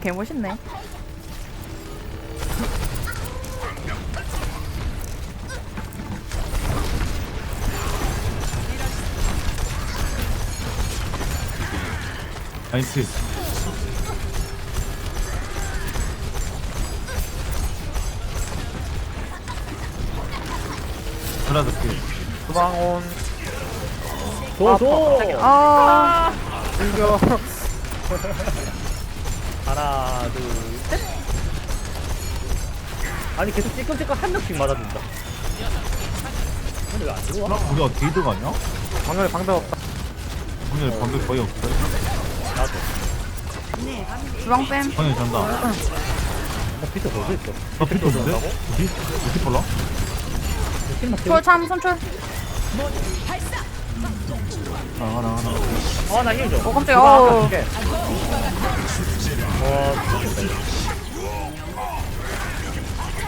개멋있네. 나이스. 킬 소방온. 도도 아, 일겨 하나 둘셋 아니 계속 찌끔찌끔 한 명씩 맞아준다 근데 왜안 들어와? 어? 우리가 게이드 가냐? 방금에 방금 없다 오늘 방금 거의 없어 나도 주방 뺨. 방금 잔다 나 비트 벌써 있어 나 피트 없는데? 어디? 어디 몰라? 팀막 초월 참, 선출. 나가 나가 나가 아나 힘 줘. 어, 깜짝이야. 야,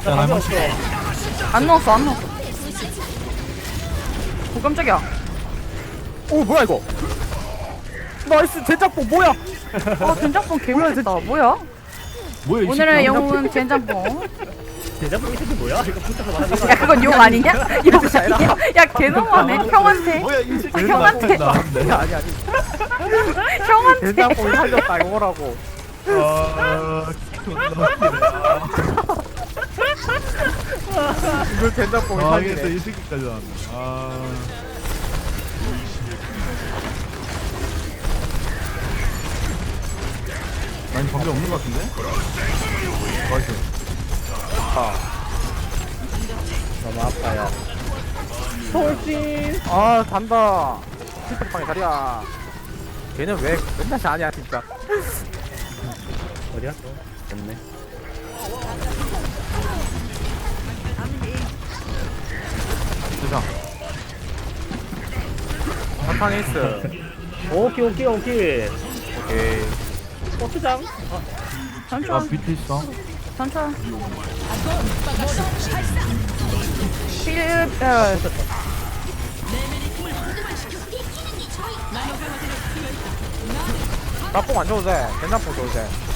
나 방금. 없어 안 넣었어, 안 넣었어. 오, 깜짝이야. 오 뭐야 이거 나이스 제작복 뭐야 어, 된장뽕 개멋있다. 뭐야? 뭐야 이 오늘의. 영웅은 된장뽕. 대자분 이 새끼 뭐야? 이거 붙여서 말하는 거 야, 그건 욕 아니냐? 욕 아니야? 야, 개너무하네. 형한테. 뭐야 이 새끼 형한테. 아니 아니 형한테. 된장복이 살렸다 이거라고 아 존나 이걸 된장복이 아 이게 살리네 이 새끼까지 나왔네. 아. 아니 방금 없는 것 같은데? 나이스 너무 아파요. 돌진. 아 단다. 힐팩방에 자리야. 걔는 왜 맨날 자냐 진짜 어디 갔어? 없네. 세상 한판 에이스. 오케이 오케이 오케이. 오케이. 버스장 아 선출, 비트 있어. 선출. 필, 어, 나뽕 안 줘도 돼 된장복 줘도 돼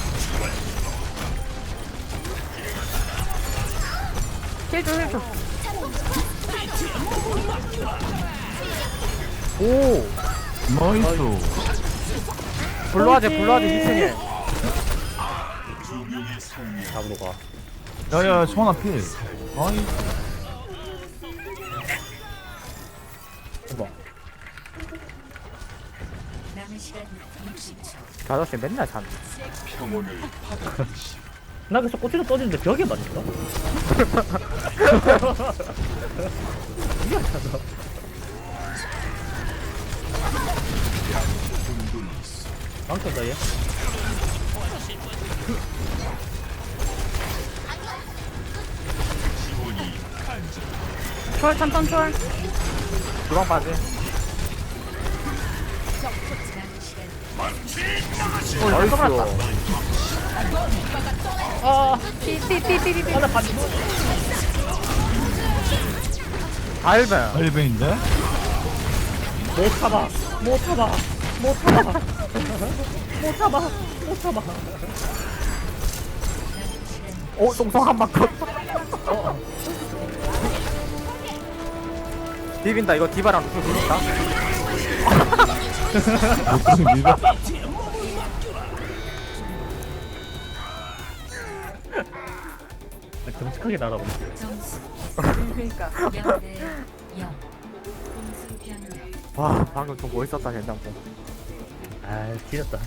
힐 줘, 힐 줘. 오 나이스. 불러하지 불러하지 2층에 잡으러 가. 야야 청원아 필 나이스 어머 저 아저씨 맨날 잔. 나 그래서 꼬치로 떠지는데 벽에 맞을까? 망쳤다 얘 초월 참, 선출. 주방 빠지 써버렸다. 아, 삐삐삐삐삐. 하나 반 알베 헬베인데? 못 참아 못 참아 못 참아 못 참아 못 참아 오 똥성 한 바퀴. 비빈다 이거 디바랑 누구 비빈다 무슨 밀어 정직하게 날아보네 그러니까. 와 방금 좀 멋있었다 된장복 아 지렸다.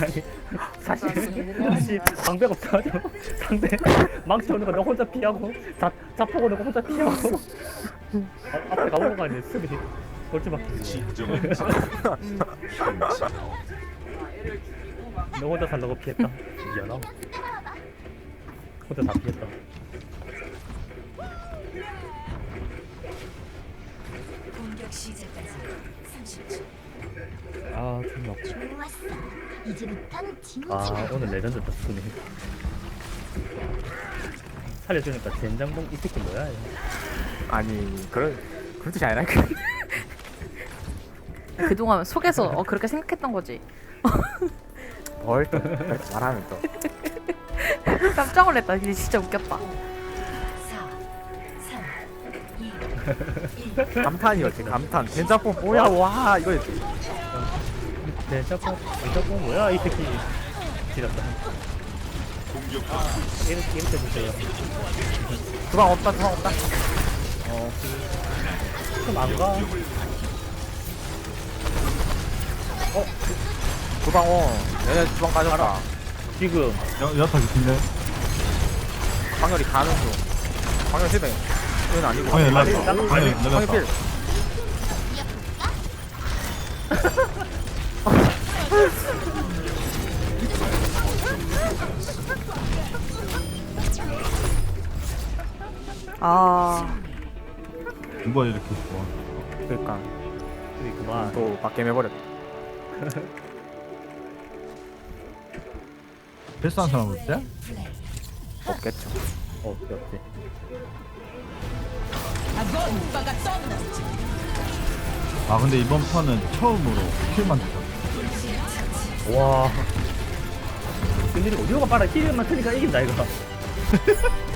아니 사실 사실 방벽 없어가지고 상대 망치 오는 거 너 혼자 피하고 자 자폭 오는 거 혼자 피하고. 아, 앞에 가보는 거 아니야 수비. 돌지밖에 너 혼자 살려고 피했다. 미안함 혼자 다 피했다 공격 시작까지 30초. 아 존나. 좋았어. 이제부터는 진짜. 아 오늘 레전드 떴으네 살려주니까 젠장봉 이 새끼 뭐야 얘. 아니 그런 그런 뜻이 아니라 그동안 속에서 어, 그렇게 생각했던 거지. 뭘 또, 이렇게 말하면 또. 깜짝 놀랐다. 근데 진짜 웃겼다. 감탄이었지, 감탄. 된장뽕 뭐야, 와, 이거였지. 네, 짬뽕, 짬뽕 뭐야 이 새끼. 지렸다. 이렇게 이렇게 주세요. 주방 없다, 주방 없다. 어, 좀안 가. 주방 온. 얘네 주방 가져가. 지금 여, 여타 깊은데? 광열이 가는 중. 광열 세대. 이건 아니고. 방에 광열이 날렸다. 방에 광열 날렸다. 필. 아, 누가 이렇게 좋아? 그러니까 우리 그만. 또 밖에 해버렸다. 패스한 사람 없대? 없겠죠. 어, 없지 없지. 아 근데 이번 판은 처음으로 킬만 됐어. 와. 근데 어디가 빨라 힐만 트니까 이긴다 이거.